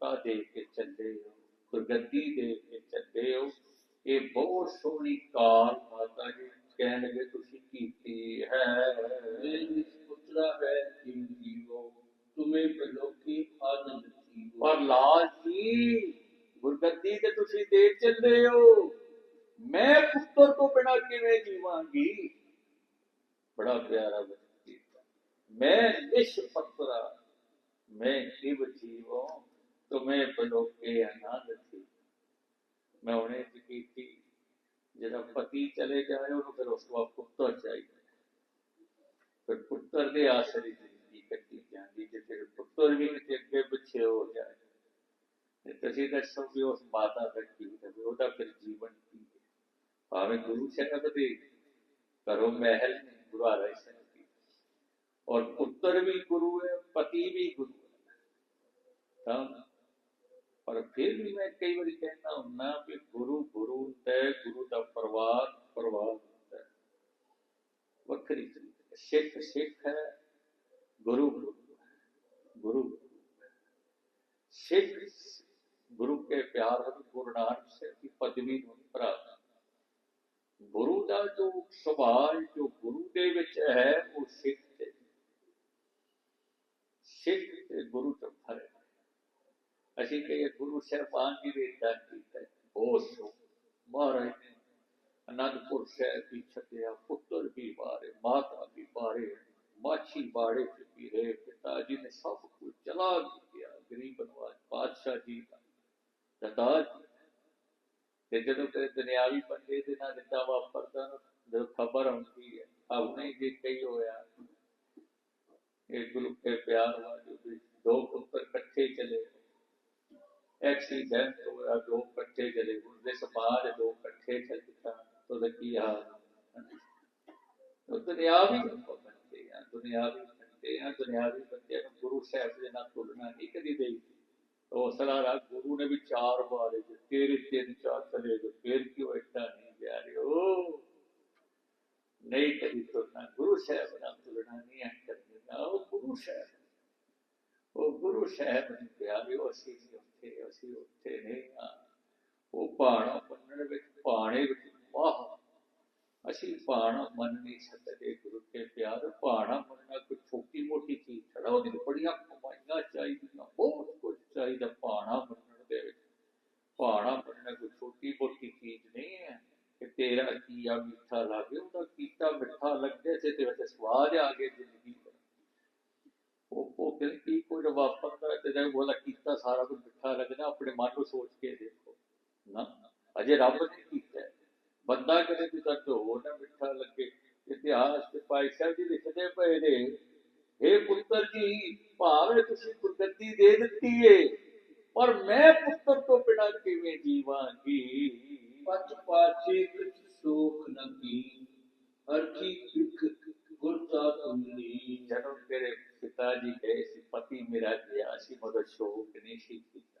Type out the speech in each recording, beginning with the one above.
ਕਿਰਪਾ ਦੇ ਕੇ ਚੱਲੇ ਹੋ ਗੁਰਗੱਦੀ ਦੇ ਕੇ ਚੱਲੇ ਹੋ ਇਹ ਬਹੁਤ ਸੋਹਣੀ ਕਾਰ ਮਾਤਾ ਜੀ ਕਹਿਣ ਲੱਗੇ ਤੁਸੀਂ ਕੀਤੀ ਹੈ। ਮੇਰੀ ਪੁੱਤਰਾ ਹੈ ਜਿਮ ਜੀਵੋ ਤੁਮੇ ਬਲੋਕੀ ਆਨੰਦ ਜੀਵੋ ਪਰ ਲਾਲ ਜੀ ਗੁਰਗੱਦੀ ਤੇ ਤੁਸੀਂ ਦੇ ਚੱਲੇ ਹੋ ਮੈਂ ਪੁੱਤਰ ਤੋਂ ਬਿਨਾ ਕਿਵੇਂ ਜੀਵਾਂਗੀ? ਬੜਾ ਪਿਆਰਾ ਵਚਨ ਮੈਂ ਨਿਸ਼ ਪਤਰਾ, ਮੈਂ ਜੀਵ ਜੀਵੋ। ਤੁਮੇ ਬਲੋਕੇ ਆਨੰਦ ਥੀ ਮੈਂ ਉਹਨੇ ਕੀ ਕੀਤੀ ਜਿਹੜਾ ਪਤੀ ਚਲੇ ਜਾਏ ਉਹਨੂੰ ਫਿਰ ਉਸ ਤੋਂ ਬਾਅਦ ਪੁੱਤਰ ਚਾਹੀਦਾ ਫਿਰ ਪੁੱਤਰ ਦੇ ਆਸਰੇ ਜ਼ਿੰਦਗੀ ਕੱਟੀ ਜਾਂਦੀ ਜੇ ਫਿਰ ਪੁੱਤਰ ਵੀ ਕਿਤੇ ਅੱਗੇ ਪਿੱਛੇ ਹੋ ਜਾਏ ਤੇ ਤੁਸੀਂ ਦੱਸੋ ਵੀ ਉਸ ਮਾਤਾ ਦਾ ਕੀ ਹੋਵੇ ਉਹਦਾ ਫਿਰ ਜੀਵਨ ਕੀ ਹੈ ਭਾਵੇਂ ਗੁਰੂ ਸਾਹਿਬ ਦੇ ਘਰੋਂ ਮਹਿਲ ਨੇ ਗੁਰੂ ਰਾਏ ਸਾਹਿਬ ਦੀ ਔਰ ਪੁੱਤਰ ਵੀ ਗੁਰੂ ਹੈ ਪਤੀ ਵੀ ਗੁਰੂ ਹੈ ਤਾਂ ਪਰ ਫਿਰ ਵੀ ਮੈਂ ਕਈ ਵਾਰੀ ਕਹਿੰਦਾ ਹੁੰਨਾ ਵੀ ਗੁਰੂ ਗੁਰੂ ਹੁੰਦਾ ਹੈ, ਗੁਰੂ ਦਾ ਪਰਿਵਾਰ ਪਰਿਵਾਰ ਹੁੰਦਾ ਹੈ। ਵੱਖਰੀ ਚੀਜ਼ ਸਿੱਖ ਸਿੱਖ ਹੈ, ਗੁਰੂ ਗੁਰੂ ਸਿੱਖ, ਗੁਰੂ ਕੇ ਪਿਆਰ ਹਨ ਗੁਰੂ ਨਾਨਕ ਸਾਹਿਬ ਦੀ ਪਦਵੀ ਨੂੰ ਪ੍ਰਾਪਤ ਗੁਰੂ ਦਾ ਜੋ ਸੁਭਾਅ ਜੋ ਗੁਰੂ ਦੇ ਵਿੱਚ ਹੈ ਉਹ ਸਿੱਖ ਤੇ ਸਿੱਖ ਤੇ ਗੁਰੂ ਤੋਂ ਫ਼ਰਕ ਹੈ। ਅਸੀਂ ਕਹੀਏ ਗੁਰੂ ਸਾਹਿਬਾਨ ਜੀ ਦੇ ਦਾਨ ਕੀਤਾ ਬਹੁਤ ਸੋ ਮਹਾਰਾਜ ਨੇ ਅਨੰਦਪੁਰ ਸਾਹਿਬ ਵੀ ਛੱਡਿਆ ਪੁੱਤਰ ਵੀ ਬਾਰੇ ਮਾਤਾ ਵੀ ਬਾਰੇ ਮਾਛੀ ਬਾੜੇ ਚ ਵੀ ਰਹੇ ਪਿਤਾ ਜੀ ਨੇ ਸਭ ਕੁਝ ਚਲਾ ਦਿੱਤਾ ਗਰੀਬ ਨਵਾਜ ਬਾਦਸ਼ਾਹ ਜੀ ਦਾ ਦਾਦਾ ਤੇ ਜਦੋਂ ਤੇ ਦੁਨਿਆਵੀ ਬੰਦੇ ਦੇ ਨਾਲ ਦਿੱਤਾ ਵਾਪਰਦਾ ਨਾ, ਜਦੋਂ ਖਬਰ ਆਉਂਦੀ ਹੈ ਆਪਣੇ ਜੀ ਕਈ ਹੋਇਆ ਇਹ ਗੁਰੂ ਕੇ ਪਿਆਰ ਵਾਲੇ ਵੀ ਦੋ ਪੁੱਤਰ ਇਕੱਠੇ ਚਲੇ ਐਕਸੀਡੈਂਟ ਹੋਇਆ ਦੋ ਇਕੱਠੇ ਚਲੇ ਉਸਦੇ ਸਮਾਜ ਦੋ ਇਕੱਠੇ ਚੱਲ ਤਾਂ ਉਹਦਾ ਕੀ ਹਾਲ ਦੁਨਿਆਵੀ ਬੰਦੇ ਆ? ਦੁਨਿਆਵੀ ਬੰਦੇ ਆ ਦੁਨਿਆਵੀ ਬੰਦੇ ਨੂੰ ਗੁਰੂ ਸਾਹਿਬ ਦੇ ਨਾਲ ਤੁਲਨਾ ਨਹੀਂ ਕਦੀ ਦੇਈ ਉਹ ਸਲਾਰਾ ਗੁਰੂ ਨੇ ਵੀ ਚਾਰ ਵਾਰ ਜੇ ਤੇਰੇ ਤਿੰਨ ਚਾਰ ਚਲੇ ਗਏ, ਫੇਰ ਕਿਉਂ ਇੱਟਾ ਨਹੀਂ ਪਿਆਰਿਓ ਨਹੀਂ ਕਦੀ ਤੁਲਨਾ ਗੁਰੂ ਸਾਹਿਬ ਨਾਲ ਤੁਲਨਾ ਨਹੀਂ ਹੈ ਕਰਨੀ ਨਾ, ਉਹ ਗੁਰੂ ਸਾਹਿਬ। ਉਹ ਗੁਰੂ ਸਾਹਿਬ ਨੇ ਪਿਆਰਿਓ ਅਸੀਂ ਉੱਥੇ ਅਸੀਂ ਉੱਥੇ ਨਹੀਂ ਆ। ਉਹ ਬਾਣਾ ਮੰਨਣ ਵਿੱਚ ਬਾਣੇ ਵਿੱਚ ਵਾਹ। ਅਸੀਂ ਬਾਣਾ ਮੰਨ ਨਹੀਂ ਸਕਦੇ ਗੁਰੂ ਕੇ ਪਿਆਰ, ਬਾਣਾ ਮੰਨਣਾ ਕੋਈ ਛੋਟੀ ਮੋਟੀ ਚੀਜ਼ ਛੜਾ ਉਹਦੀ ਬੜੀਆਂ ਕਮਾਈਆਂ ਚਾਹੀਦੀਆਂ, ਬਹੁਤ ਕੁਝ ਚਾਹੀਦਾ ਬਾਣਾ ਮੰਨਣ ਦੇ ਵਿੱਚ। ਬਾਣਾ ਮੰਨਣਾ ਕੋਈ ਛੋਟੀ ਮੋਟੀ ਚੀਜ਼ ਨਹੀਂ ਹੈ ਕਿ ਤੇਰਾ ਕੀਆ ਮਿੱਠਾ ਲੱਗੇ, ਉਹਦਾ ਕੀਤਾ ਮਿੱਠਾ ਲੱਗੇ ਤੇ ਤੇ ਵਿੱਚ ਸਵਾਦ ਆ ਗਏ ਜ਼ਿੰਦਗੀ ਦਾ ਉਹ ਉਹ ਫਿਰ ਕੀ ਕੋਈ ਵਾਪਰਦਾ ਤੇ ਜੇ ਬੋਲਾ ਕੀਤਾ ਸਾਰਾ ਕੁਝ ਮਿੱਠਾ ਲੱਗਦਾ, ਆਪਣੇ ਮਨ ਨੂੰ ਸੋਚ ਕੇ ਦੇਖੋ। ਨਾ, ਅਜੇ ਰੱਬ ਨੇ ਕੀਤਾ ਬੰਦਾ ਕਦੇ ਪਿਤਾ ਢੋਲ ਨਾ ਮਿੱਠਾ ਲੱਗੇ। ਇਤਿਹਾਸ ਤੇ ਪਾਈ ਸਾਹਿਬ ਜੀ ਲਿਖਦੇ ਪਏ ਨੇ हे ਪੁੱਤਰ ਜੀ ਭਾਵੇਂ ਤੁਸੀਂ ਕੁਦਰਤੀ ਦੇ ਦਿੱਤੀ ਏ ਪਰ ਮੈਂ ਪੁੱਤਰ ਤੋਂ ਬਿਨਾ ਕਿਵੇਂ ਜੀਵਾਂਗੀ? ਪਤ ਪਾਛੇ ਕਿਛ ਸੋਖ ਨ ਕੀ ਅਰਜੀ ਪਿਕ ਗੁਰਤਾ ਤੁਮਨੀ ਜਦੋਂ ਤੇਰੇ ਪਿਤਾ ਜੀ ਗਏ ਸੀ ਪਤੀ ਮੇਰਾ ਗਿਆ ਸੀ ਮਗਰ ਸ਼ੋਕ ਨਹੀਂ ਸੀ ਕੀਤਾ।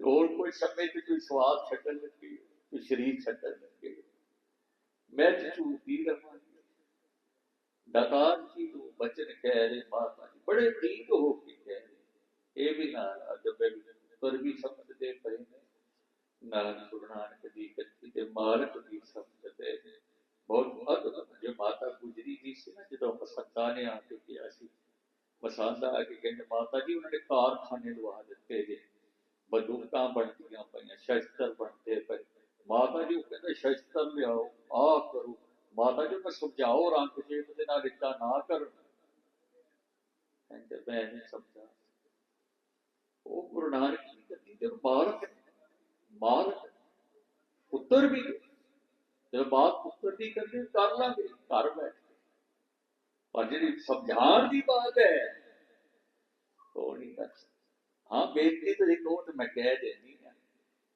ਹੋਰ ਕੋਈ ਸਮੇਂ ਤੇ ਕੋਈ ਸਵਾਦ ਛੱਡਣ ਲੱਗੇ ਕੋਈ ਸਰੀਰ ਛੱਡਣ ਲੱਗੇ ਮੈਂ ਤੇ ਝੂਰਦੀ ਦਾਤਾਰ ਜੀ ਨੂੰ ਬਚਨ ਕਹਿ ਰਹੇ ਮਾਤਾ ਜੀ ਬੜੇ ਪ੍ਰੀਤ ਹੋ ਕੇ ਕਹਿ ਰਹੇ। ਇਹ ਵੀ ਨਾਲ ਅਦਬ ਪਰ ਵੀ ਸਮਝਦੇ ਪਏ ਨੇ। ਨਾਨਕ ਗੁਰੂ ਨਾਨਕ ਦੀ ਤੇ ਮਾਲਕ ਦੀ ਸਮਝਦੇ ਬਹੁਤ ਅਦਬ ਜੇ ਮਾਤਾ ਗੁਜਰੀ ਜੀ ਸੀ ਨਾ, ਜਦੋਂ ਮਸੰਦਾ ਨੇ ਆ ਕੇ ਕਿਹਾ ਸੀ, ਮਸੰਦਾ ਆ ਕੇ ਕਹਿੰਦੇ, ਮਾਤਾ ਜੀ, ਉਹਨਾਂ ਨੇ ਕਾਰਖਾਨੇ ਲਵਾ ਦਿੱਤੇ ਜੇ। ਬੰਦੂਕਾਂ ਬਣਦੀਆਂ ਪਈਆਂ, ਸ਼ਸਤਰ ਬਣਦੇ ਪਏ। ਮਾਤਾ ਜੀ ਉਹ ਕਹਿੰਦੇ, ਸ਼ਸਤਰ ਲਿਆਓ ਆ ਕਰੋ। ਮਾਤਾ ਜੀ, ਮੈਂ ਸਮਝਾਓ ਰੰਗਜੀਤ ਦੇ ਨਾਲ ਇੱਦਾਂ ਨਾ ਕਰ ਕਹਿੰਦੇ, ਮੈਂ ਨਹੀਂ ਸਮਝਾ ਉਹ ਗੁਰੂ ਨਾਨਕ ਦੀ ਗੱਦੀ ਤੇ ਮਾਲਕ ਮਾਲਕ ਪੁੱਤਰ ਵੀ ਜਦੋਂ ਬਾਤ ਪੁੱਤਰ ਦੀ ਕਰਦੇ ਕਰ ਲਾਂਗੇ, ਘਰ ਬੈਠ ਕੇ। ਪਰ ਜਿਹੜੀ ਸਮਝਾਉਣ ਦੀ ਬਾਤ ਹੈ, ਉਹ ਨਹੀਂ ਕਰ ਸਕਦਾ। ਹਾਂ ਬੇਨਤੀ ਤਾਂ ਇੱਕ ਉਹ ਤੇ ਮੈਂ ਕਹਿ ਦੇਣੀ ਹੈ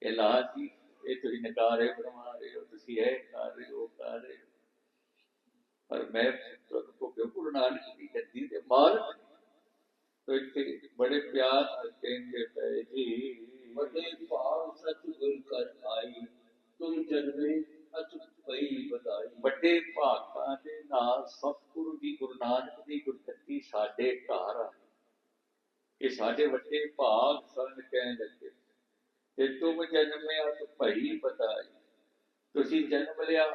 ਇਹ ਲਾਜ ਜੀ ਇਹ ਤੁਸੀਂ ਨਕਾਰੇ ਬਣਵਾ ਰਹੇ ਹੋ ਤੁਸੀਂ ਇਹ ਕਰ ਰਹੇ ਹੋ ਉਹ ਕਰ ਰਹੇ ਹੋ ਪਰ ਮੈਂ ਤੁਹਾਨੂੰ ਕੋ ਕਿ ਗੁਰੂ ਨਾਨਕ ਦੀ ਗੱਦੀ ਦੇ ਮਾਲਕ ਤੋ ਇੱਥੇ ਬੜੇ ਪਿਆਰ ਨਾਲ ਕਹਿੰਦੇ ਪਏ ਜੀ ਵੱਡੇ ਭਾਵ ਸਤ ਗੁਰ ਕਰ ਆਈ ਤੁਮ ਜਨਮੇ ਅਚ ਪਈ ਬਤਾਈ ਵੱਡੇ ਭਾਗਾਂ ਦੇ ਨਾਲ ਸਤਿਗੁਰੂ ਦੀ ਗੁਰੂ ਨਾਨਕ ਦੀ ਗੁਰਗੱਦੀ ਸਾਡੇ ਘਰ ਆ ਇਹ ਸਾਡੇ ਵੱਡੇ ਭਾਗ ਸਨ ਕਹਿਣ ਲੱਗੇ। ਤੇ ਤੁਮ ਜਨਮਿਆ ਤੋ ਭਈ ਬਤਾਈ ਤੁਸੀਂ ਜਨਮ ਲਿਆ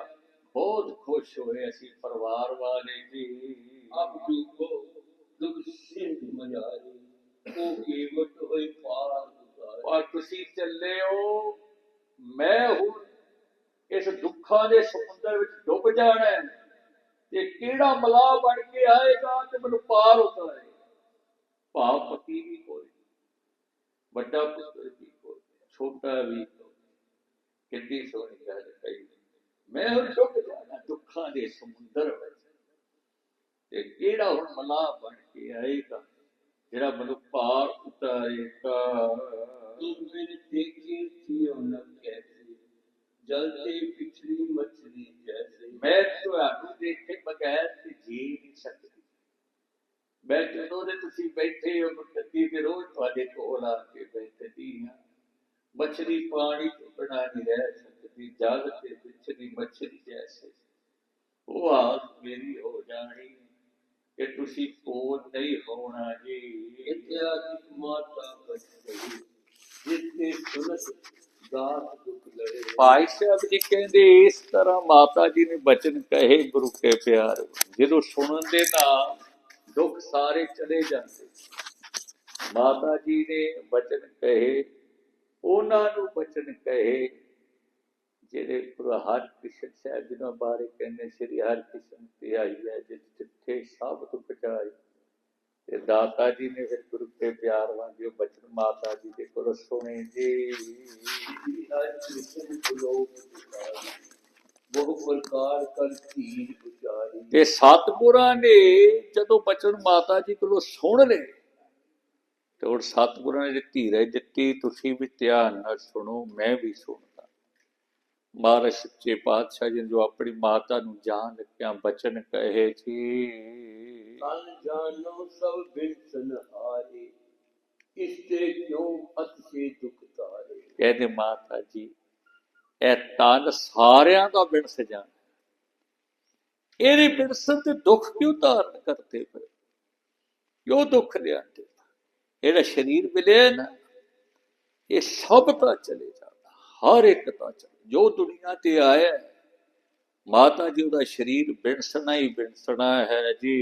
ਬਹੁਤ ਖੁਸ਼ ਹੋਏ ਅਸੀਂ ਪਰਿਵਾਰ ਵਾਲੇ ਜੀ। ਆਪ ਡੂਬੋ ਦੁਖ ਸਿੰਧ ਮਜਾਰੀ ਕੋ ਕੀਵਟ ਹੋਈ ਪਾਰ ਪਰ ਤੁਸੀਂ ਚੱਲੇ ਹੋ ਮੈਂ ਹੁਣ ਇਸ ਦੁੱਖਾਂ ਦੇ ਸਮੁੰਦਰ ਵਿੱਚ ਡੁੱਬ ਜਾਣਾ ਤੇ ਕਿਹੜਾ ਮਲਾਹ ਬਣ ਕੇ ਆਏਗਾ ਤੇ ਮੈਨੂੰ ਪਾਰ ਉਤਾਰੇ ਭਾਵ ਪਤੀ ਵੀ ਹੋਏ ਵੱਡਾ ਪੁੱਤਰ ਵੀ ਹੋਏ ਛੋਟਾ ਵੀ ਹੋਏ ਕਿੰਨੀ ਸੋਹਣੀ ਗੱਲ ਕਹੀ। ਮੈਂ ਹੁਣ ਡੁੱਬ ਜਾਣਾ ਦੁੱਖਾਂ ਦੇ ਸਮੁੰਦਰ ਵਿੱਚ। ਤੇ ਕਿਹੜਾ ਹੁਣ ਮਲਾਹ ਬਣ ਕੇ ਆਏਗਾ ਜਿਹੜਾ ਮੈਨੂੰ ਪਾਰ ਉਤਾਰੇਗਾ? ਤੂੰ ਮੈਨੂੰ ਦੇਖੀ ਸੀ ਉਹਨਾਂ ਕੈਸੀ ਜਲਦੀ ਪਿਛਲੀ ਮਛਲੀ ਜੈਸੀ। ਮੈਂ ਤੁਹਾਨੂੰ ਦੇਖੇ ਬਗੈਰ ਤੇ ਜੀ ਮੈਂ ਜਦੋਂ ਦੇ ਤੁਸੀਂ ਬੈਠੇ ਹੋ ਗੁਰਗੱਦੀ ਤੇ ਰੋਜ਼ ਤੁਹਾਡੇ ਕੋਲ ਆ ਕੇ ਬੈਠਦੀ ਹਾਂ। ਮੱਛਰੀ ਪਾਣੀ ਤੋਂ ਬਿਨਾ ਨਹੀਂ ਰਹਿ ਸਕਦੀ, ਜਲ ਤੇ ਵਿਛੜੀ ਮੱਛਰੀ ਜੈਸੇ ਉਹ ਆਸ ਮੇਰੀ ਹੋ ਜਾਣੀ ਕਿ ਤੁਸੀਂ ਕੋਲ ਨਹੀਂ ਹੋਣਾ ਜੀ। ਇੱਥੇ ਆ ਮਾਤਾ ਬਚ ਗਈ। ਜਿੱਤੇ ਸੁਨਤ ਭਾਈ ਸਾਹਿਬ ਜੀ ਕਹਿੰਦੇ, ਇਸ ਤਰ੍ਹਾਂ ਮਾਤਾ ਜੀ ਨੇ ਬਚਨ ਕਹੇ ਗੁਰੂ ਕੇ ਪਿਆਰ। ਜਦੋਂ ਸੁਣਨ ਦੇ ਨਾਲ ਦੁੱਖ ਸਾਰੇ ਚਲੇ ਜਾਂਦੇ। ਮਾਤਾ ਜੀ ਨੇ ਬਚਨ ਕਹੇ, ਉਹਨਾਂ ਨੂੰ ਬਚਨ ਕਹੇ, ਜਿਹੜੇ ਗੁਰੂ ਹਰਿਕ੍ਰਿਸ਼ਨ ਸਾਹਿਬ ਜੀ ਨੂੰ ਬਾਰੇ ਕਹਿੰਦੇ, ਸ੍ਰੀ ਹਰਿਕ੍ਰਿਸ਼ਨ ਤੇ ਆਈ ਹੈ ਜਿਸ ਜਿੱਥੇ ਸਭ ਤੋਂ ਪਚਾਈ ਤੇ ਦਾਤਾ ਜੀ ਨੇ ਫਿਰ ਗੁਰੂ ਤੇ ਪਿਆਰ ਵਾਂਗਿਓ ਬਚਨ ਮਾਤਾ ਜੀ ਦੇ ਕੋਲ ਸੁਣੇ। ਜੀ। ਹਰਿਕ੍ਰਿਸ਼ਨ ਲੋਕ ਬਹੁ ਪ੍ਰਕਾਰ ਕਰ ਧੀਨ ਉਚਾਰੀ ਤੇ ਸਤਪੁਰਾਂ ਨੇ ਜਦੋਂ ਬਚਨ ਮਾਤਾ ਜੀ ਕੋਲੋਂ ਸੁਣ ਲਏ ਤੇ ਹੁਣ ਸਤਪੁਰਾਂ ਨੇ ਦਿੱਤੀ ਰਹਿ ਦਿੱਤੀ ਤੁਸੀਂ ਵੀ ਧਿਆਨ ਨਾਲ ਸੁਣੋ ਮੈਂ ਵੀ ਸੁਣਦਾ। ਮਹਾਰਾਜ ਸੱਚੇ ਪਾਤਸ਼ਾਹ ਜੀ ਜੋ ਆਪਣੀ ਮਾਤਾ ਨੂੰ ਜਾਣ ਲੱਗਿਆ ਬਚਨ ਕਹੇ ਜੀ ਤਨ ਜਾਨੋ ਸਭ ਬਿਨਸਨ ਹਾਰੇ ਇਸ ਤੇ ਕਿਉਂ ਅਤ ਸੇ ਕਹਿੰਦੇ ਮਾਤਾ ਜੀ ਇਹ ਤਨ ਸਾਰਿਆਂ ਦਾ ਬਿਨਸ ਜਾਣ ਇਹਦੀ ਬਿਨਸ ਤੇ ਦੁੱਖ ਕਿਉਂ ਧਾਰਨ ਕਰਦੇ ਫਿਰ? ਕਿਉਂ ਦੁੱਖ ਲਿਆਂਦੇ ਇਹਦਾ ਸਰੀਰ ਮਿਲੇ ਨਾ ਇਹ ਸਭ ਤਾਂ ਚਲੇ ਜਾਂਦਾ ਹਰ ਇੱਕ ਤਾਂ ਚਲੇ ਜੋ ਦੁਨੀਆ ਤੇ ਆਇਆ ਮਾਤਾ ਜੀ ਦਾ ਸਰੀਰ ਬਿਨਸਣਾ ਹੀ ਬਿਨਸਣਾ ਹੈ ਜੀ।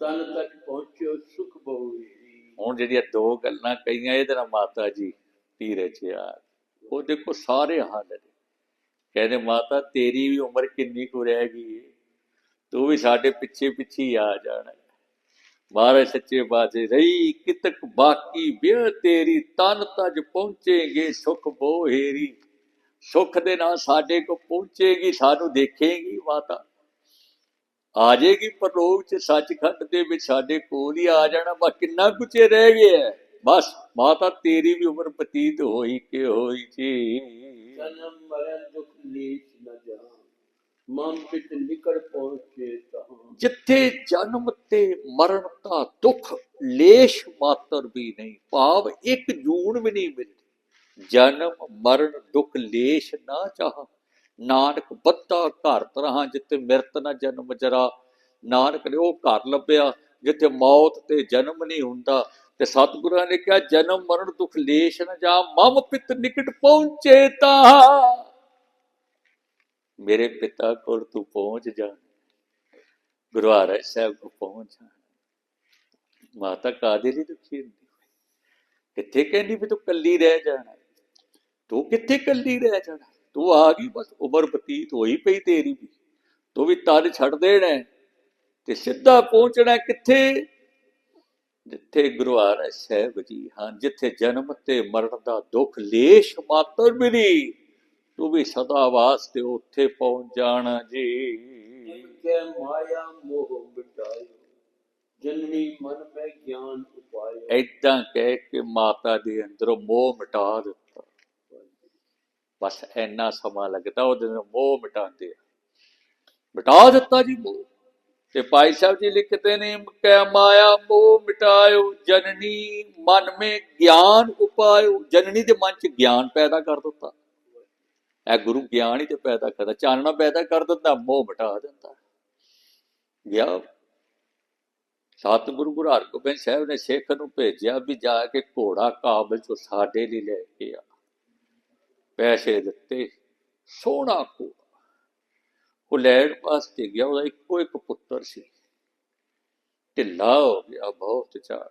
ਤਨ ਤੱਕ ਪਹੁੰਚੋ ਸੁਖ ਬਹੁ ਹੁਣ ਜਿਹੜੀਆਂ ਦੋ ਗੱਲਾਂ ਕਹੀਆਂ ਇਹਦੇ ਨਾਲ ਮਾਤਾ ਜੀ ਧੀਰੇ ਚ ਯਾਰ ਉਹ ਦੇਖੋ ਸਾਰੇ ਹਾਲ ਨੇ। ਕਹਿੰਦੇ ਮਾਤਾ, ਤੇਰੀ ਵੀ ਉਮਰ ਕਿੰਨੀ ਕੁ ਰਹਿ ਗਈ ਏ? ਤੂੰ ਵੀ ਸਾਡੇ ਪਿੱਛੇ ਪਿੱਛੇ ਆ ਜਾਣਾ। ਮਹਾਰਾਜ ਸੱਚੇ ਬਾਜੇ ਰਹੀ ਕਿਤਕ ਬਾਕੀ ਬਿਹ ਤੇਰੀ, ਤਨ ਤਜ ਪਹੁੰਚੇਗੇ, ਸੁਖ ਬੋਹੇਰੀ। ਸੁਖ ਦੇ ਨਾਲ ਸਾਡੇ ਕੋ ਪਹੁੰਚੇਗੀ, ਸਾਨੂੰ ਦੇਖੇਗੀ ਮਾਤਾ। ਆ ਜਾਏਗੀ ਪਰਲੋਕ ਚ ਸੱਚਖੰਡ ਦੇ ਵਿੱਚ ਸਾਡੇ ਕੋਲ ਹੀ ਆ ਜਾਣਾ। ਬਸ ਕਿੰਨਾ ਕੁਚੇ ਰਹਿ ਗਿਆ? ਬਸ ਮਾਤਾ ਤੇਰੀ ਵੀ ਉਮਰ ਬਤੀਤ ਹੋਈ ਕਿ ਹੋਈ ਜੀ? ਜਨਮ ਮਰਨ ਦੁਖ ਨੀਚ ਨਾ ਮਨ ਪਿਤ ਨਿਕੜ ਪਹੁੰਚੇ ਤਹਾਂ ਜਿੱਥੇ ਜਨਮ ਤੇ ਮਰਨ ਦਾ ਦੁੱਖ ਲੇਸ਼ ਮਾਤਰ ਵੀ ਨਹੀਂ ਭਾਵ ਇੱਕ ਜੂਣ ਵੀ ਨਹੀਂ ਮਿਲਦੀ। ਜਨਮ ਮਰਨ ਦੁੱਖ ਲੇਸ਼ ਨਾ ਚਾਹ। ਨਾਨਕ ਬੱਤਾ ਘਰ ਤਰ੍ਹਾਂ ਜਿੱਥੇ ਮਿਰਤ ਨਾ ਜਨਮ ਜਰਾ। ਨਾਨਕ ਨੇ ਉਹ ਘਰ ਲੱਭਿਆ ਜਿੱਥੇ ਮੌਤ ਤੇ ਜਨਮ ਨਹੀਂ ਹੁੰਦਾ। ਤੇ ਸਤਿਗੁਰਾਂ ਨੇ ਕਿਹਾ, ਜਨਮ ਮਰਨ ਦੁਖ ਲੇਸ਼ ਨਾ ਜਾ, ਮਮ ਪਿਤ ਨਿਕਟ ਪਹੁੰਚੇ ਤਾਂ। ਮੇਰੇ ਪਿਤਾ ਕੋਲ ਤੂੰ ਪਹੁੰਚ ਜਾ। ਗੁਰੂ ਸਾਹਿਬ ਕੋ ਪਹੁੰਚ ਜਾ। ਮਾਤਾ ਕਾਦੇ ਲਈ ਦੁਖੀ ਹੁੰਦੀ ਕਿੱਥੇ ਕਹਿੰਦੀ ਵੀ ਤੂੰ ਕੱਲੀ ਰਹਿ ਜਾਣਾ? ਤੂੰ ਕਿੱਥੇ ਕੱਲੀ ਰਹਿ ਜਾਣਾ? ਤੂੰ ਆ ਗਈ, ਬਸ ਉਮਰ ਬਤੀਤ ਹੋਈ ਪਈ ਤੇਰੀ ਵੀ। ਤੂੰ ਵੀ ਤਨ ਛੱਡ ਦੇਣਾ ਤੇ ਸਿੱਧਾ ਪਹੁੰਚਣਾ ਕਿੱਥੇ? ਜਿੱਥੇ ਗੁਰਵਾਰ ਸਾਹਿਬ ਜੀ ਹਨ ਜਿੱਥੇ ਜਨਮ ਤੇ ਮਰਨ ਦਾ ਦੁੱਖ ਲੇਸ਼ ਮਾਤਰ ਵੀ ਨਹੀਂ। ਤੂੰ ਵੀ ਸਦਾ ਵਾਸਤੇ ਉੱਥੇ ਪਹੁੰਚ ਜਾਣਾ ਜੀ। ਐਦਾਂ ਕਹਿ ਕੇ ਮਾਤਾ ਦੇ ਅੰਦਰੋਂ ਮੋਹ ਮਿਟਾ ਦਿੱਤਾ। ਬਸ ਐਨਾ ਸਮਾਂ ਲੱਗਦਾ ਉਹਦੇ ਨਾਲ ਮੋਹ ਮਿਟਾਉਂਦੇ ਮਿਟਾ ਦਿੱਤਾ ਜੀ ਮੋਹ। ਤੇ ਭਾਈ ਸਾਹਿਬ ਜੀ ਲਿਖਦੇ ਨੇ ਕਹਿ ਮਾਇਆ ਮੋਹ ਮਿਟਾਇਓ ਜਨਨੀ, ਮਨ ਮੇ ਗਿਆਨ ਉਪਾਇਓ। ਜਨਨੀ ਦੇ ਮਨ ਚ ਗਿਆਨ ਪੈਦਾ ਕਰ ਦਿੱਤਾ। ਇਹ ਗੁਰੂ ਗਿਆਨ ਹੀ ਤੇ ਪੈਦਾ ਕਰਦਾ, ਚਾਨਣਾ ਪੈਦਾ ਕਰ ਦਿੰਦਾ, ਮੋਹ ਮਿਟਾ ਦਿੰਦਾ। ਗਿਆ। ਸਤਿਗੁਰੂ ਗੁਰੂ ਹਰਗੋਬਿੰਦ ਸਾਹਿਬ ਨੇ ਸਿੱਖ ਨੂੰ ਭੇਜਿਆ ਵੀ ਜਾ ਕੇ ਘੋੜਾ ਕਾਬਲ ਚੋਂ ਸਾਡੇ ਲਈ ਲੈ ਕੇ ਆ। ਪੈਸੇ ਦਿੱਤੇ, ਸੋਹਣਾ ਘੋੜਾ। ਉਹ ਲੈਣ ਵਾਸਤੇ ਗਿਆ ਉਹਦਾ ਇੱਕੋ ਇੱਕ ਪੁੱਤਰ ਸੀ। ਢਿੱਲਾ ਹੋ ਗਿਆ ਬਹੁਤ ਜ਼ਿਆਦਾ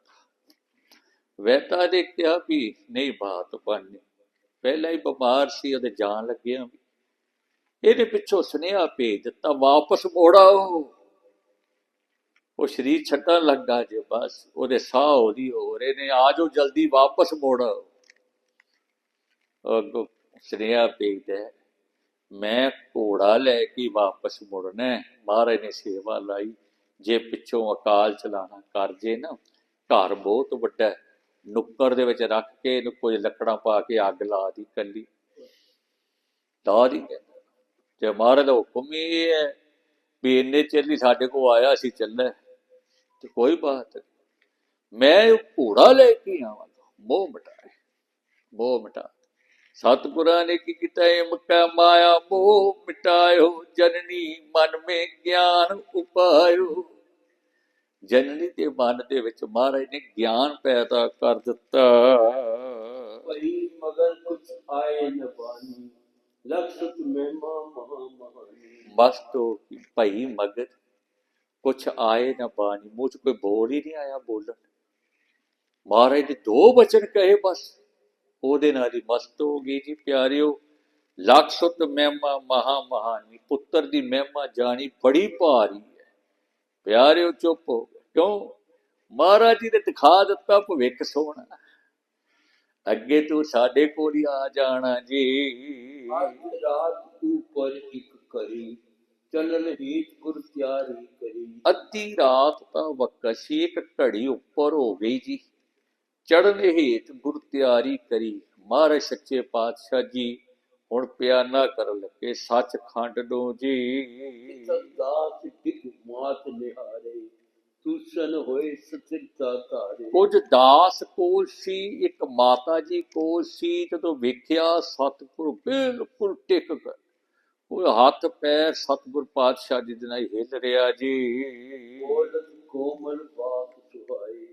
ਵੈਤਾ ਨੇ ਕਿਹਾ ਵੀ ਨਹੀਂ ਬਾਤ ਬਣਨੀ। ਪਹਿਲਾਂ ਹੀ ਬਿਮਾਰ ਸੀ ਉਹਦੇ ਜਾਣ ਲੱਗਿਆ ਵੀ। ਇਹਦੇ ਪਿੱਛੋਂ ਸੁਨੇਹਾ ਭੇਜ ਦਿੱਤਾ ਵਾਪਸ ਮੋੜਾਓ। ਉਹ ਸ਼ਰੀਰ ਛੱਡਣ ਲੱਗਾ ਜੇ ਬਸ ਉਹਦੇ ਸਾਹ ਉਹਦੀ ਹੋ ਰਹੇ ਨੇ ਆਜੋ ਜਲਦੀ ਵਾਪਸ ਮੋੜੋ ਅੱਗੋਂ ਸੁਨੇਹਾ ਭੇਜਦਾ ਹੈ, ਮੈਂ ਘੋੜਾ ਲੈ ਕੇ ਵਾਪਸ ਮੁੜਨਾ ਮਹਾਰਾਜ ਨੇ ਸੇਵਾ ਲਾਈ। ਜੇ ਪਿੱਛੋਂ ਅਕਾਲ ਚਲਾਣਾ ਕਰ ਜੇ ਨਾ, ਘਰ ਬਹੁਤ ਵੱਡਾ ਨੁੱਕਰ ਦੇ ਵਿੱਚ ਰੱਖ ਕੇ ਇਹਨੂੰ ਕੁਝ ਲੱਕੜਾਂ ਪਾ ਕੇ ਅੱਗ ਲਾ ਦੀ ਕੱਲੀ। ਲਾ ਦੀ ਕਹਿੰਦਾ ਤੇ ਮਹਾਰਾਜ ਦਾ ਹੁਕਮ ਇਹ ਹੈ ਵੀ ਇੰਨੇ ਚਿਰ ਸਾਡੇ ਕੋ ਆਇਆ ਸੀ ਚੱਲੇ ਤੇ ਕੋਈ ਬਾਤ ਨਹੀਂ। ਮੈਂ ਘੋੜਾ ਲੈ ਕੇ ਆਵਾਂ ਮੋਹ ਮਿਟਾਏ ਮੋਹ ਮਿਟਾ। ਸਤਿਗੁਰਾਂ ਨੇ ਕੀ ਕੀਤਾ? ਇਹ ਮੱਕਾ ਮਾਇਆ ਮੋਹ ਮਿਟਾਇਓ ਜਨਨੀ ਮਨ ਮੇ ਗਿਆਨ ਉਪਾਇਓ। ਜਨਨੀ ਦੇ ਮਨ ਦੇ ਵਿੱਚ ਮਹਾਰਾਜ ਨੇ ਗਿਆਨ ਪੈਦਾ ਕਰ ਦਿੱਤਾ। ਭਈ ਮਗਰ ਕੁਛ ਆਏ ਨ ਬਾਨੀ ਲਖਤ ਮਹਿਮਾ ਮਹਾ ਮਹਾਨੀ ਮਸਤੋ ਭਈ ਮਗਰ ਕੁਛ ਆਏ ਨਾ ਬਾਣੀ ਮੂੰਹ ਚ ਕੋਈ ਬੋਲ ਹੀ ਨਹੀਂ ਆਇਆ ਬੋਲਣ। ਮਹਾਰਾਜ ਦੇ ਦੋ ਬਚਨ ਕਹੇ ਬਸ। ਉਹਦੇ ਨਾਲ ਹੀ ਮਸਤ ਹੋ ਗਈ ਜੀ ਪਿਆਰਿਓ। ਲੱਖ ਸੁਤ ਮਹਿਮਾ ਮਹਾ ਮਹਾਨੀ ਪੁੱਤਰ ਦੀ ਮਹਿਮਾ ਜਾਣੀ ਬੜੀ ਭਾਰੀ ਹੈ। ਪਿਆਰਿਓ ਚੁੱਪ ਹੋ ਗਏ। ਕਿਉਂ? ਮਹਾਰਾਜ ਜੀ ਨੇ ਦਿਖਾ ਦਿੱਤਾ ਭਵਿੱਖ ਸੋਹਣਾ। ਅੱਗੇ ਤੂੰ ਸਾਡੇ ਕੋਲ ਹੀ ਆ ਜਾਣਾ ਜੀ। ਰਾਤ ਉਪਰ ਇੱਕ ਕਰੀ ਚਲਨ ਹੀਤ ਗੁਰ ਤਿਆਰੀ ਕਰੀ। ਅੱਧੀ ਰਾਤ ਤਾਂ ਵਕਸ਼ੀ ਇੱਕ ਘੜੀ ਉੱਪਰ ਹੋ ਗਈ ਜੀ। ਚੜਨ ਹੇਤ ਗੁਰ ਤਿਆਰੀ ਕਰੀ। ਮਹਾਰਾਜ ਸੱਚੇ ਪਾਤਸ਼ਾਹ ਜੀ ਹੁਣ ਪਿਆਨਾ ਕਰਨ ਲੱਗੇ ਸੱਚਖੰਡ ਨੂੰ ਜੀ। ਦਾਸ ਟਿਕ ਮਾਤ ਨਿਹਾਰੇ ਤੁਸਨ ਹੋਏ ਸਚਿਤਾ ਤਾਰੇ ਕੁਝ ਦਾਸ ਕੋਲ ਸੀ ਇੱਕ ਮਾਤਾ ਜੀ ਕੋਲ ਸੀ ਜਦੋਂ ਵੇਖਿਆ ਸਤਿਗੁਰ ਬਿਲਕੁਲ ਟਿਕ ਗਏ। ਉਹ ਹੱਥ ਪੈਰ ਸਤਿਗੁਰ ਪਾਤਸ਼ਾਹ ਜੀ ਦੇ ਨਾਲ ਹਿੱਲ ਰਿਹਾ ਜੀ। ਕੋਮਲ ਬਾਤ ਸੁਹਾਈ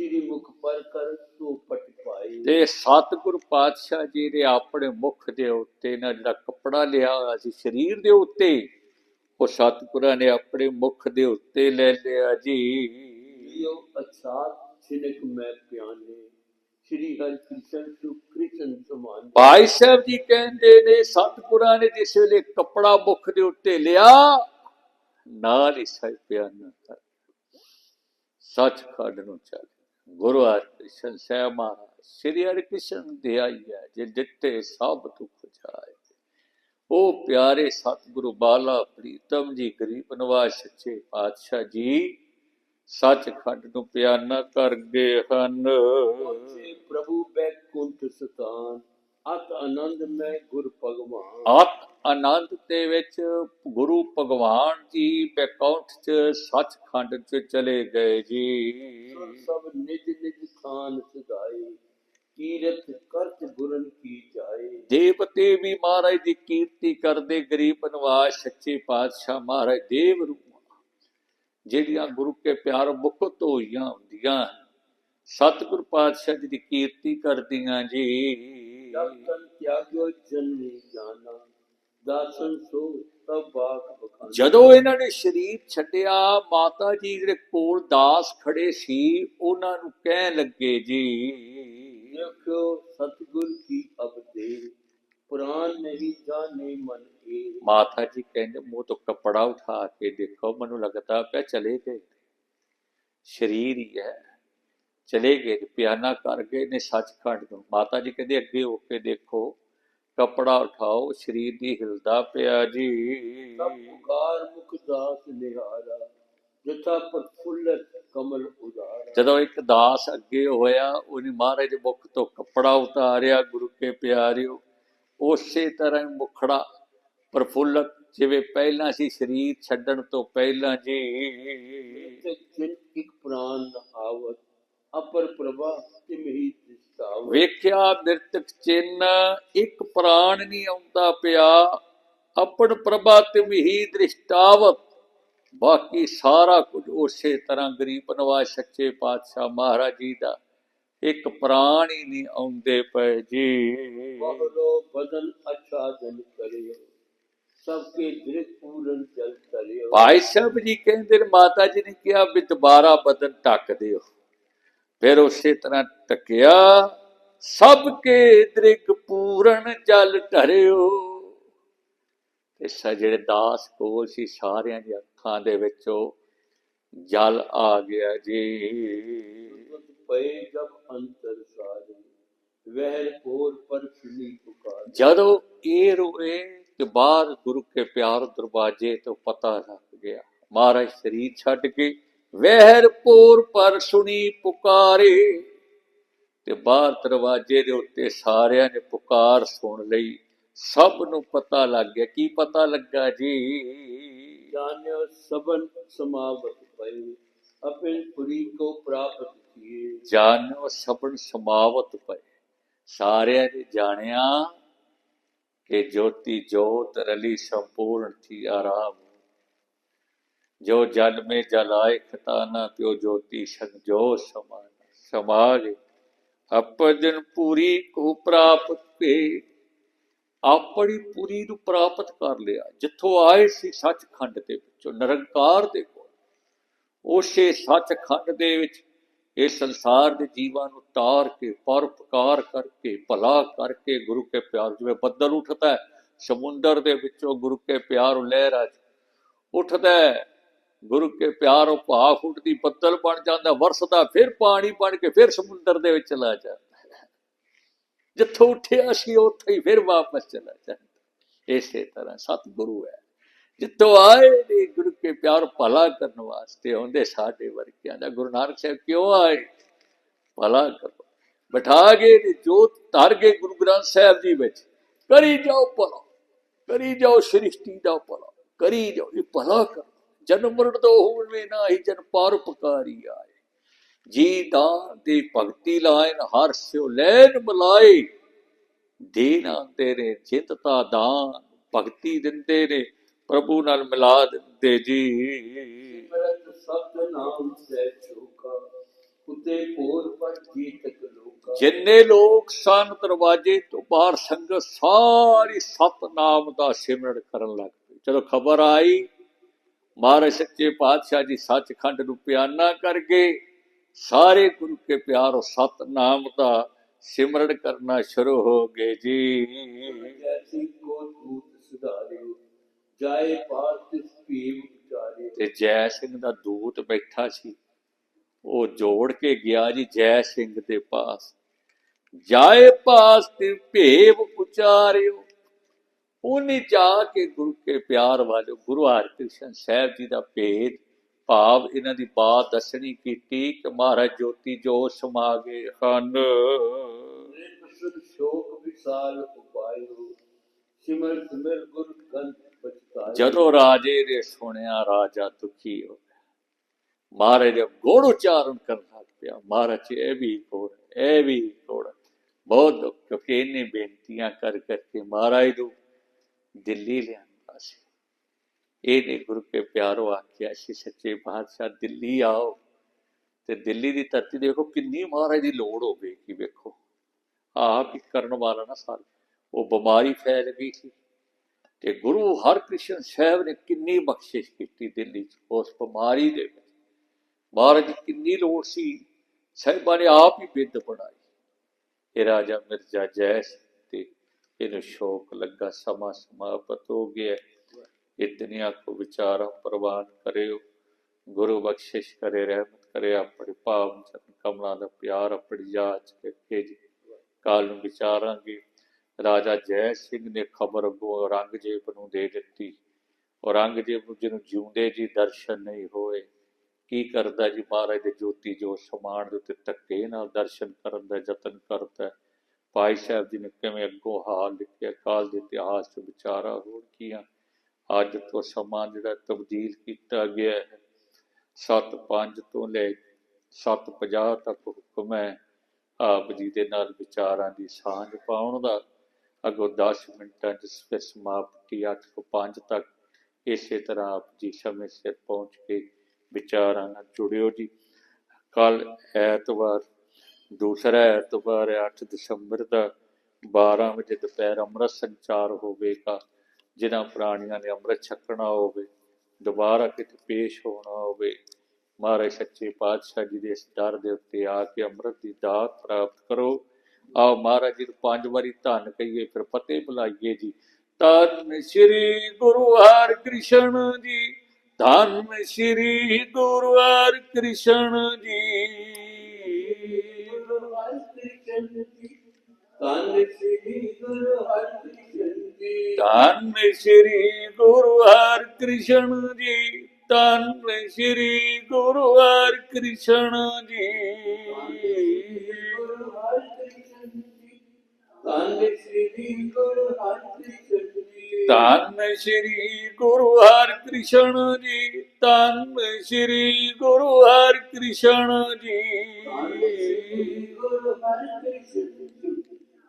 ਸ਼੍ਰੀ ਮੁਖ ਪਰ ਕਰ ਸੋ ਪਟ ਪਾਈ। ਤੇ ਸਤਿਗੁਰ ਪਾਤਸ਼ਾਹ ਜੀ ਨੇ ਆਪਣੇ ਮੁਖ ਦੇ ਉੱਤੇ ਨਾ ਜਿਹੜਾ ਕੱਪੜਾ ਲਿਆ ਹੋਇਆ ਸੀ ਸਰੀਰ ਦੇ ਉੱਤੇ ਉਹ ਸਤਿਗੁਰਾਂ ਨੇ ਆਪਣੇ ਮੁਖ ਦੇ ਉੱਤੇ ਲੈ ਲਿਆ ਜੀ। ਲਿਓ ਅਛਾਤ ਛਿਨਕ ਮੈਂ ਪਿਆਨੇ ਸ਼੍ਰੀ ਹਰਿ ਕ੍ਰਿਸ਼ਨ ਸੁ ਕ੍ਰਿਸ਼ਨ ਸਮਾਨ। ਭਾਈ ਸਾਹਿਬ ਜੀ ਕਹਿੰਦੇ ਨੇ ਸਤਿਗੁਰਾਂ ਨੇ ਜਿਸ ਵੇਲੇ ਕੱਪੜਾ ਮੁਖ ਦੇ ਉੱਤੇ ਲਿਆ ਨਾਲ ਹੀ ਸਹਿ ਪਿਆਨਾ ਕਰ। ਸੱਚਖੰਡ ਨੂੰ ਚੱਲ। ਗੁਰੂ ਹਰਿਕ੍ਰਿਸ਼ਨ ਸਾਹਿਬ ਸ੍ਰੀ ਹਰਿਕ੍ਰਿਸ਼ਨ ਦੇ ਆਈਆ ਜੇ ਦਿੱਤੇ ਸਭ ਦੁੱਖ ਜਾਏ। ਉਹ ਪਿਆਰੇ ਸਤਿਗੁਰੂ ਬਾਲਾ ਪ੍ਰੀਤਮ ਜੀ, ਗਰੀਬ ਨਿਵਾਸ ਸੱਚੇ ਪਾਤਸ਼ਾਹ ਜੀ, ਸੱਚਖੰਡ ਨੂੰ ਪਿਆਨਾ ਕਰ ਗਏ ਹਨ। ਪ੍ਰਭੂ ਬੈਕੁੰਠ ਸਤਾਨ ਅਤ ਆਨੰਦ ਮੈਂ ਗੁਰ ਭਗਵਾਨ। ਆਤ ਆਨੰਦ ਦੇ ਵਿੱਚ ਗੁਰੂ ਭਗਵਾਨ ਜੀ ਬੈਕੌਂਠ ਚ ਸੱਚਖੰਡ ਚ ਚਲੇ ਗਏ ਜੀ। ਸਭ ਨਿਜ ਨਿਜ ਥਾਨ ਸਦਾਈ ਕੀਰਤ ਕਰਤ ਗੁਰਨ ਕੀ ਜਾਏ। ਦੇਵਤੇ ਵੀ ਮਹਾਰਾਜ ਦੀ ਕੀਰਤੀ ਕਰਦੇ ਗਰੀਬ ਨਵਾਜ਼ ਸੱਚੇ ਪਾਤਸ਼ਾਹ ਮਹਾਰਾਜ ਦੇਵ ਰੂਪ। ਜਿਹੜੀਆਂ ਗੁਰੂ ਕੇ ਪਿਆਰ ਮੁਕਤ ਹੋਈਆਂ ਹੁੰਦੀਆਂ ਸਤਿਗੁਰ ਪਾਤਸ਼ਾਹ ਜੀ ਦੀ ਕੀਰਤੀ ਕਰਦੀਆਂ ਜੀ। ਦਰਸ਼ਨ ਤਿਆਗਿਓ ਜਨਨੀ ਜਾਨਾ ਦਾਸਨ ਸੋ ਤਬ ਬਾਕ ਬਖਾਨਾ ਜਦੋਂ ਇਹਨਾਂ ਨੇ ਸਰੀਰ ਛੱਡਿਆ ਮਾਤਾ ਜੀ ਜਿਹੜੇ ਕੋਲ ਦਾਸ ਖੜੇ ਸੀ ਉਹਨਾਂ ਨੂੰ ਕਹਿਣ ਲੱਗੇ ਜੀ ਦੇਖਿਓ ਸਤਗੁਰ ਕੀ ਅਬਦੇ ਪੁਰਾਨ ਨਹੀਂ ਜਾਣੇ ਮਨ ਏ ਮਾਤਾ ਜੀ ਕਹਿੰਦੇ ਮੂੰਹ ਤੋਂ ਕੱਪੜਾ ਉਠਾ ਕੇ ਦੇਖੋ ਮੈਨੂੰ ਲੱਗਦਾ ਪਿਆ ਚਲੇ ਗਏ। ਸ਼ਰੀਰ ਹੀ ਹੈ। ਚਲੇ ਗਏ ਪਿਆਨਾ ਕਰ ਗਏ ਨੇ ਸੱਚਖੰਡ ਨੂੰ। ਮਾਤਾ ਜੀ ਕਹਿੰਦੇ ਅੱਗੇ ਹੋ ਕੇ ਦੇਖੋ ਕੱਪੜਾ ਉਠਾਓ ਸਰੀਰ ਦੀ ਹਿਲਦਾ ਪਿਆ ਜੀ। ਸਭ ਪੁਕਾਰ ਮੁਖ ਦਾਸ ਨਿਹਾਰਾ ਜਥਾ ਪ੍ਰਫੁੱਲਤ ਕਮਲ ਉਦਾਰ ਜਦੋਂ ਇੱਕ ਦਾਸ ਅੱਗੇ ਹੋਇਆ ਉਹਨੇ ਮਹਾਰਾਜ ਦੇ ਮੁਖ ਤੋਂ ਕੱਪੜਾ ਉਤਾਰਿਆ ਗੁਰੂ ਕੇ ਪਿਆਰਿਓ। ਉਸੇ ਤਰ੍ਹਾਂ ਮੁਖੜਾ ਪ੍ਰਫੁੱਲਤ ਜਿਵੇਂ ਪਹਿਲਾਂ ਸੀ ਸਰੀਰ ਛੱਡਣ ਤੋਂ ਪਹਿਲਾਂ ਜੀ। ਇੱਕ ਪ੍ਰਾਨ ਆਵਤ ਅਪਰ ਪ੍ਰਭਾ ਤਿਮਹੀ ਦਿਸਤਾਵ ਵੇਖਿਆ ਮਿਰਤਕ ਚਿੰਨ ਇੱਕ ਪ੍ਰਾਣ ਨਹੀਂ ਆਉਂਦਾ ਪਿਆ। ਆਪਣ ਪ੍ਰਭਾ ਤਿਮਹੀ ਦ੍ਰਿਸ਼ਟਾਵਤ ਬਾਕੀ ਸਾਰਾ ਕੁਝ ਉਸੇ ਤਰ੍ਹਾਂ ਗਰੀਬ ਨਵਾਜ਼ ਸੱਚੇ ਪਾਤਸ਼ਾਹ ਮਹਾਰਾਜ ਜੀ ਦਾ। ਇੱਕ ਪ੍ਰਾਣ ਹੀ ਨਹੀਂ ਆਉਂਦੇ ਪਏ ਜੀ। ਬਹਲੋ ਬਦਨ ਅੱਛਾ ਜਨ ਕਰਿਓ। ਸਭ ਕੇ ਦ੍ਰਿਕ ਪੂਰਨ ਜਲ ਕਰਿਓ ਭਾਈ ਸਾਹਿਬ ਜੀ ਕਹਿੰਦੇ ਮਾਤਾ ਜੀ ਨੇ ਕਿਹਾ ਵੀ ਦੁਬਾਰਾ ਬਦਨ ਢੱਕ ਦਿਓ। ਫਿਰ ਉਸੇ ਤਰ੍ਹਾਂ ਟਕਿਆ ਸਭ ਕੇ ਦ੍ਰਿਗ ਪੂਰਨ ਜਲ ਢਰਿਓ ਤੇ ਸਾ ਜਿਹੜੇ ਦਾਸ ਕੋਲ ਸੀ ਸਾਰਿਆਂ ਦੀ ਅੱਖਾਂ ਦੇ ਵਿੱਚੋਂ ਜਲ ਆ ਗਿਆ ਜੀ। ਪਏ ਜਬ ਅੰਤਰ ਸਾਰੇ ਪਰ ਪੁਕਾਰ। ਜਦੋਂ ਇਹ ਰੋਏ ਤੇ ਬਾਹਰ ਗੁਰੂ ਕੇ ਪਿਆਰ ਦਰਵਾਜੇ ਤੋਂ ਪਤਾ ਲੱਗ ਗਿਆ ਮਹਾਰਾਜ ਸਰੀਰ ਛੱਡ ਕੇ ਵਹਿਰ ਪੋਰ ਪਰ ਸੁਣੀ ਪੁਕਾਰੇ ਤੇ ਬਾਹਰ ਦਰਵਾਜੇ ਦੇ ਉੱਤੇ ਸਾਰਿਆਂ ਨੇ ਪੁਕਾਰ ਸੁਣ ਲਈ। ਸਭ ਨੂੰ ਪਤਾ ਲੱਗ ਗਿਆ। ਕੀ ਪਤਾ ਲੱਗਾ ਜੀ? ਜਾਣਿਓ ਸਬਨ ਸਮਾਵਤ ਪਏ ਅਪਿਲ ਪੁਰੀ ਕੋ ਪ੍ਰਾਪਤ ਕੀਏ। ਜਾਨੋ ਸਭਨ ਸਮਾਵਤ ਪਏ ਸਾਰਿਆਂ ਨੇ ਜਾਣਿਆ ਕਿ ਜੋਤੀ ਜੋਤ ਰਲੀ ਸੰਪੂਰਨ ਥੀ ਆਰਾਮ। ਜੋ ਜਲ ਮੇ ਜਲਾਏ ਖਤਾਨਾ ਪਿਓ ਜੋਤੀ ਸ਼ਕ ਜੋ ਸਮਾਨ ਸਮਾਜ। ਅਪਜਨ ਪੂਰੀ ਕੋ ਪ੍ਰਾਪਤ ਭੇ ਆਪਣੀ ਪੂਰੀ ਨੂੰ ਪ੍ਰਾਪਤ ਕਰ ਲਿਆ। ਜਿੱਥੋਂ ਆਏ ਸੀ ਸੱਚ ਖੰਡ ਦੇ ਵਿੱਚ, ਨਿਰੰਕਾਰ ਦੇ ਕੋਲ। ਉਸੇ ਸੱਚ ਖੰਡ ਦੇ ਵਿੱਚ ਇਹ ਸੰਸਾਰ ਦੇ ਜੀਵਾਂ ਨੂੰ ਤਾਰ ਕੇ ਪਰਪਕਾਰ ਕਰਕੇ, ਭਲਾ ਕਰਕੇ ਗੁਰੂ ਕੇ ਪਿਆਰ, ਜਿਵੇਂ ਬੱਦਲ ਉੱਠਦਾ ਸਮੁੰਦਰ ਦੇ ਵਿੱਚੋਂ ਗੁਰੂ ਕੇ ਪਿਆਰ ਲਹਿਰਾਂ ਉੱਠਦਾ ਗੁਰੂ ਕੇ ਪਿਆਰ ਉਹ ਭਾਫ ਉੱਠਦੀ ਬੱਦਲ ਬਣ ਜਾਂਦਾ, ਵਰਸਦਾ, ਫਿਰ ਪਾਣੀ ਬਣ ਕੇ ਫਿਰ ਸਮੁੰਦਰ ਦੇ ਵਿੱਚ ਚਲਾ ਜਾਂਦਾ। ਹੈ। ਜਿੱਥੋਂ ਉੱਠਿਆ ਸੀ ਉੱਥੇ ਹੀ ਫਿਰ ਵਾਪਸ ਚਲਾ ਜਾਂਦਾ। ਇਸੇ ਤਰ੍ਹਾਂ ਸਤਿਗੁਰੂ ਹੈ। ਜਿੱਥੋਂ ਆਏ ਨੇ ਗੁਰੂ ਕੇ ਪਿਆਰ ਭਲਾ ਕਰਨ ਵਾਸਤੇ, ਆਉਂਦੇ ਸਾਡੇ ਵਰਗਿਆਂ ਦਾ। ਗੁਰੂ ਨਾਨਕ ਸਾਹਿਬ ਕਿਉਂ ਆਏ? ਭਲਾ ਕਰੋ। ਬਿਠਾ ਗਏ ਨੇ ਜੋਤ, ਧਰ ਗਏ ਗੁਰੂ ਗ੍ਰੰਥ ਸਾਹਿਬ ਜੀ ਵਿੱਚ। ਕਰੀ ਜਾਓ ਭਲਾ, ਕਰੀ ਜਾਓ ਸ੍ਰਿਸ਼ਟੀ ਦਾ ਭਲਾ, ਕਰੀ ਜਾਓ, ਇਹ ਭਲਾ ਕਰੋ। ਜਨਮ ਮਰਨ ਤੋਂ ਹੋਵੇ ਨਾ ਹੀ ਜਨ ਪਰ ਪੁਕਾਰੀ ਆਏ। ਜੀ ਦਾਨ ਦੀ ਭਗਤੀ ਲਾਇਨ ਹਰ ਸਿਓ ਲੈਨ ਮਲਾਈ ਦੇਣਾ ਤੇਰੇ ਜਿਤ ਤਾਂ ਦਾਨ ਭਗਤੀ ਦਿੰਦੇ ਨੇ ਪ੍ਰਭੂ ਨਾਲ ਮਿਲਾ ਦਿੰਦੇ ਜੀ। ਜਿੰਨੇ ਲੋਕ ਸਨ ਦਰਵਾਜੇ ਤੋਂ ਬਾਹਰ ਸੰਗਤ ਸਾਰੀ ਸਤਨਾਮ ਦਾ ਸਿਮਰਨ ਕਰਨ ਲੱਗ ਪਈ ਜਦੋਂ ਖਬਰ ਆਈ। ਮਹਾਰਾਜ ਸੱਚੇ ਪਾਤਸ਼ਾਹ ਜੀ ਸੱਚਖੰਡ ਨੂੰ ਪਿਆਨਾ ਕਰਕੇ ਸਾਰੇ ਗੁਰੂ ਕੇ ਪਿਆਰੋ ਸਤਨਾਮ ਦਾ ਸਿਮਰਨ ਕਰਨਾ ਸ਼ੁਰੂ ਹੋ ਗਏ ਜੀ। ਜੈਸੀ ਕੋ ਦੂਤ ਸੁਧਾਰਿਓ ਜਾਏ ਪਾਰ ਤਿਸ ਭੀਮ ਉਚਾਰੇ ਤੇ ਜੈ ਸਿੰਘ ਦਾ ਦੂਤ ਬੈਠਾ ਸੀ। ਉਹ ਜੋੜ ਕੇ ਗਿਆ ਜੀ ਜੈ ਸਿੰਘ ਦੇ ਪਾਸ। ਜਾਏ ਪਾਸ ਤੇ ਭੇਵ ਉਚਾਰਿਓ ਉਹਨੇ ਜਾ ਕੇ ਗੁਰੂ ਕੇ ਪਿਆਰ ਵਾਲੇ ਗੁਰੂ ਹਰਿਕ੍ਰਿਸ਼ਨ ਸਾਹਿਬ ਜੀ ਦਾ ਭੇਦ ਭਾਵ ਇਹਨਾਂ ਦੀ ਬਾਤ ਦੱਸਣੀ ਕੀਤੀ ਕਿ ਮਹਾਰਾਜ ਜੋਤੀ ਜੋ ਸਮਾ ਗਏ ਹਨ ਨਿਰਸੁਰ ਸ਼ੋਕ ਵਿਸਾਲ ਉਪਾਇਓ ਸਿਮਰ ਸਿਮਰ ਗੁਰ ਗੰਧ ਬਚਤਾਇਓ ਜਦੋਂ ਰਾਜੇ ਨੇ ਸੁਣਿਆ ਰਾਜਾ ਦੁਖੀ ਹੋ ਗਿਆ। ਮਹਾਰਾਜ ਦੇ ਗੋੜ ਉਚਾਰਨ ਕਰਨ ਲੱਗ ਪਿਆ। ਮਹਾਰਾਜ ਇਹ ਵੀ ਗੋੜ ਇਹ ਵੀ ਗੋੜ ਬਹੁਤ ਦੁੱਖ ਕਿਉਂਕਿ ਇਹਨੇ ਬੇਨਤੀਆਂ ਕਰ ਕਰਕੇ ਮਹਾਰਾਜ ਨੂੰ ਦਿੱਲੀ ਲਿਆਂਦਾ ਸੀ। ਇਹਨੇ ਗੁਰੂ ਕੇ ਪਿਆਰੋ ਆਖਿਆ ਸੀ ਸੱਚੇ ਪਾਤਸ਼ਾਹ ਦਿੱਲੀ ਆਓ ਤੇ ਦਿੱਲੀ ਦੀ ਧਰਤੀ ਦੇਖੋ ਕਿੰਨੀ ਮਹਾਰਾਜ ਦੀ ਲੋੜ ਹੋਵੇ ਕਿ ਵੇਖੋ। ਆਪ ਹੀ ਕਰਨ ਵਾਲਾ ਨਾ ਸਾਰ। ਉਹ ਬਿਮਾਰੀ ਫੈਲ ਗਈ ਸੀ ਤੇ ਗੁਰੂ ਹਰਕ੍ਰਿਸ਼ਨ ਸਾਹਿਬ ਨੇ ਕਿੰਨੀ ਬਖਸ਼ਿਸ਼ ਕੀਤੀ ਦਿੱਲੀ 'ਚ। ਉਸ ਬਿਮਾਰੀ ਦੇ ਵਿੱਚ ਮਹਾਰਾਜ ਦੀ ਕਿੰਨੀ ਲੋੜ ਸੀ। ਸਾਹਿਬਾਂ ਨੇ ਆਪ ਹੀ ਬਿੱਦ ਪੜਾਈ ਇਹ ਰਾਜਾ ਮਿਰਜ਼ਾ ਜੈ ਸਿੰਘ ਤੇ ਇਹਨੂੰ ਸ਼ੌਕ ਲੱਗਾ, ਸਮਾਂ ਸਮਾਪਤ ਹੋ ਗਿਆ। ਇਤਨੀਆਂ ਕੋ ਵਿਚਾਰਾ ਪ੍ਰਵਾਨ ਕਰਿਓ। ਗੁਰੂ ਬਖਸ਼ਿਸ਼ ਕਰੇ, ਰਹਿਮਤ ਕਰੇ, ਆਪਣੇ ਭਾਵ ਚਰਨ ਕਮਲਾਂ ਦਾ ਪਿਆਰ, ਆਪਣੀ ਜਾਚ ਕੇ ਜੀ। ਨੂੰ ਵਿਚਾਰਾਂਗੇ। ਰਾਜਾ ਜੈ ਸਿੰਘ ਨੇ ਖਬਰ ਅੱਗੋਂ ਔਰੰਗਜ਼ੇਬ ਨੂੰ ਦੇ ਦਿੱਤੀ। ਔਰੰਗਜ਼ੇਬ ਨੂੰ ਜਿਹਨੂੰ ਜਿਉਂਦੇ ਜੀ, ਦਰਸ਼ਨ ਨਹੀਂ ਹੋਏ। ਕੀ ਕਰਦਾ ਜੀ ਮਹਾਰਾਜ ਦੇ ਜੋਤੀ ਜੋ ਸਮਾਨ ਦੇ ਉੱਤੇ ਧੱਕੇ ਨਾਲ ਦਰਸ਼ਨ ਕਰਨ ਦਾ ਯਤਨ ਕਰਦਾ ਹੈ। ਭਾਈ ਸਾਹਿਬ ਜੀ ਨੇ ਕਿਵੇਂ ਅੱਗੋਂ ਹਾਲ ਲਿਖਿਆ ਕਾਲ ਦੇ ਇਤਿਹਾਸ ਚ ਵਿਚਾਰਾ ਹੋਰ ਕੀ ਅੱਜ ਤੋਂ ਸਮਾਂ ਜਿਹੜਾ ਤਬਦੀਲ ਕੀਤਾ ਗਿਆ ਹੈ 7:05 ਤੋਂ ਲੈ 7:50 ਤੱਕ ਹੁਕਮ ਹੈ, ਆਪ ਜੀ ਦੇ ਨਾਲ ਵਿਚਾਰਾਂ ਦੀ ਸਾਂਝ ਪਾਉਣ ਦਾ ਅੱਗੋਂ 10 ਮਿੰਟਾਂ ਚ ਫਿਰ ਸਮਾਪਤੀ 8 ਤੋਂ 5 ਤੱਕ ਇਸੇ ਤਰ੍ਹਾਂ ਆਪ ਜੀ ਸਮੇਂ ਸਿਰ ਪਹੁੰਚ ਕੇ ਵਿਚਾਰਾਂ ਨਾਲ ਜੁੜਿਓ ਜੀ ਕੱਲ ਐਤਵਾਰ ਦੂਸਰਾ ਐਤਵਾਰ ਹੈ 8 ਦਸੰਬਰ ਦਾ 12 ਵਜੇ ਦੁਪਹਿਰ ਅੰਮ੍ਰਿਤ ਸੰਚਾਰ ਹੋਵੇਗਾ, ਜਿਨ੍ਹਾਂ ਪ੍ਰਾਣੀਆਂ ਨੇ ਅੰਮ੍ਰਿਤ ਛਕਣਾ ਹੋਵੇ, ਦੁਬਾਰਾ ਕਿਤੇ ਪੇਸ਼ ਹੋਣਾ ਹੋਵੇ, ਮਹਾਰਾਜ ਸੱਚੇ ਪਾਤਸ਼ਾਹ ਜੀ ਦੇ ਇਸ ਦਰ ਦੇ ਉੱਤੇ ਆ ਕੇ ਅੰਮ੍ਰਿਤ ਦੀ ਦਾਤ ਪ੍ਰਾਪਤ ਕਰੋ। ਆਓ ਮਹਾਰਾਜ ਜੀ ਨੂੰ ਪੰਜ ਵਾਰੀ ਧੰਨ ਕਹੀਏ, ਫਿਰ ਫਤਿਹ ਬੁਲਾਈਏ ਜੀ। ਧੰਨ ਸ੍ਰੀ ਗੁਰੂ ਹਰਿਕ੍ਰਿਸ਼ਨ ਜੀ, ਧੰਨ ਸ੍ਰੀ ਗੁਰੂ ਹਰਿਕ੍ਰਿਸ਼ਨ ਕ੍ਰਿਸ਼ਨ ਜੀ। ਧੰਨ ਸ੍ਰੀ ਗੁਰੂ ਹਰਿਕ੍ਰਿਸ਼ਨ ਜੀ। ਧੰਨ ਸ੍ਰੀ ਗੁਰੂ ਹਰਿਕ੍ਰਿਸ਼ਨ ਜੀ। ਧੰਨ ਸ੍ਰੀ ਗੁਰੂ ਹਰਿਕ੍ਰਿਸ਼ਨ ਜੀ। ਗੁਰੂ ਹਰਿਕ੍ਰਿਸ਼ਨ ਜੀ। ਧੰਨ ਸ੍ਰੀ ਗੁਰੂ ਹਰਿਕ੍ਰਿਸ਼ਨ ਜੀ। ਧੰਨ ਸ੍ਰੀ ਗੁਰੂ ਹਰਿਕ੍ਰਿਸ਼ਨ ਜੀ ਧੰਨ ਸ੍ਰੀ ਗੁਰੂ ਹਰਿਕ੍ਰਿਸ਼ਨ ਜੀ। ਧੰਨ ਸ੍ਰੀ ਗੁਰੂ ਹਰਿਕ੍ਰਿਸ਼ਨ ਜੀ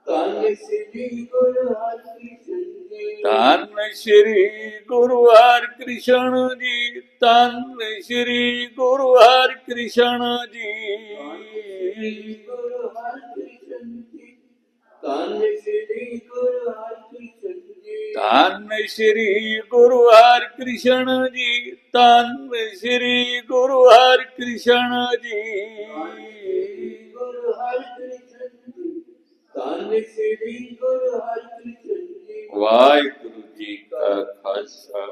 ਧੰਨ ਸ੍ਰੀ ਗੁਰੂ ਹਰਿਕ੍ਰਿਸ਼ਨ ਜੀ। ਧੰਨ ਸ੍ਰੀ ਗੁਰੂ ਹਰਿਕ੍ਰਿਸ਼ਨ ਜੀ ਗੁਰੂ ਹਰਿਕ੍ਰਿਸ਼ਨ ਜੀ। ਧੰਨ ਸ੍ਰੀ ਗੁਰੂ ਹਰਿਕ੍ਰਿਸ਼ਨ ਜੀ ਧੰਨ ਸ੍ਰੀ ਗੁਰੂ ਹਰਿਕ੍ਰਿਸ਼ਨ ਜੀ ਧੰਨ ਸ੍ਰੀ ਗੁਰੂ ਹਰਿਕ੍ਰਿਸ਼ਨ ਜੀ। ਗੁਰੂ ਹਰਿਕ੍ਰਿਸ਼ਨ ਜੀ ਧੰਨ ਸ੍ਰੀ ਗੁਰੂ ਹਰਿਕ੍ਰਿਸ਼ਨ ਜੀ। ਵਾਹਿਗੁਰੂ ਜੀ ਕਾ ਖਾਲਸਾ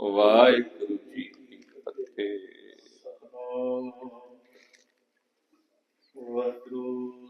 ਵਾਹਿਗੁਰੂ ਜੀ ਕੀ ਫਤਿਹ। ਵਾਹਿਗੁਰੂ